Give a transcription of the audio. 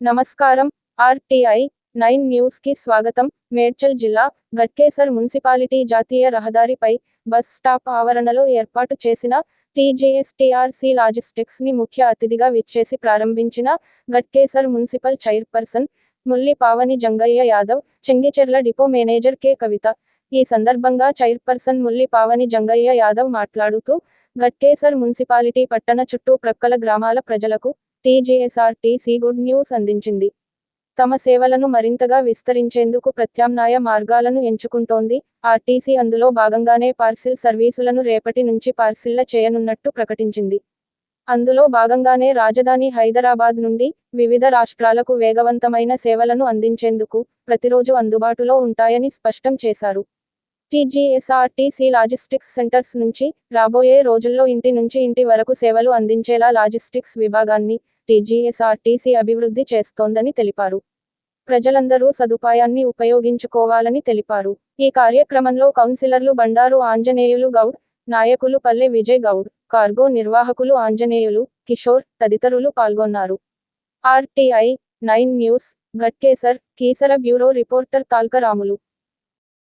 నమస్కారం. RTI nine న్యూస్కి స్వాగతం. మేడ్చల్ జిల్లా గట్కేసర్ మున్సిపాలిటీ జాతీయ రహదారిపై బస్ స్టాప్ ఆవరణలో ఏర్పాటు చేసిన టీజీఎస్టీఆర్సీ లాజిస్టిక్స్ని ముఖ్య అతిథిగా విచ్చేసి ప్రారంభించిన Ghatkesar municipal chairperson Mulli Pavani Jangaiah Yadav Chengicherla depot manager K. Kavitha. ఈ సందర్భంగా చైర్పర్సన్ ముల్లి పావని జంగయ్య యాదవ్ మాట్లాడుతూ గట్కేసర్ మున్సిపాలిటీ పట్టణ చుట్టూ ప్రక్కల గ్రామాల ప్రజలకు టీజీఎస్ఆర్టీసీ గుడ్ న్యూస్ అందించింది. తమ సేవలను మరింతగా విస్తరించేందుకు ప్రత్యామ్నాయ మార్గాలను ఎంచుకుంటోంది. ఆర్టీసీ అందులో భాగంగానే పార్సిల్ సర్వీసులను రేపటి నుంచి పార్సిళ్ళ చేయనున్నట్టు ప్రకటించింది. అందులో భాగంగానే రాజధాని హైదరాబాద్ నుండి వివిధ రాష్ట్రాలకు వేగవంతమైన సేవలను అందించేందుకు ప్రతిరోజు అందుబాటులో ఉంటాయని స్పష్టం చేశారు. టీజీఎస్ఆర్టీసీ లాజిస్టిక్స్ సెంటర్స్ నుంచి రాబోయే రోజుల్లో ఇంటి నుంచి ఇంటి వరకు సేవలు అందించేలా లాజిస్టిక్స్ విభాగాన్ని టీజీఎస్ఆర్టీసీ అభివృద్ధి చేస్తోందని తెలిపారు. ప్రజలందరూ సదుపాయాన్ని ఉపయోగించుకోవాలని తెలిపారు. ఈ కార్యక్రమంలో కౌన్సిలర్లు బండారు ఆంజనేయులు గౌడ్ నాయకులు పల్లె విజయ్ గౌడ్ కార్గో నిర్వాహకులు ఆంజనేయులు కిషోర్ తదితరులు పాల్గొన్నారు. RTI nine news Ghatkesar Keesara bureau reporter Talkaramulu.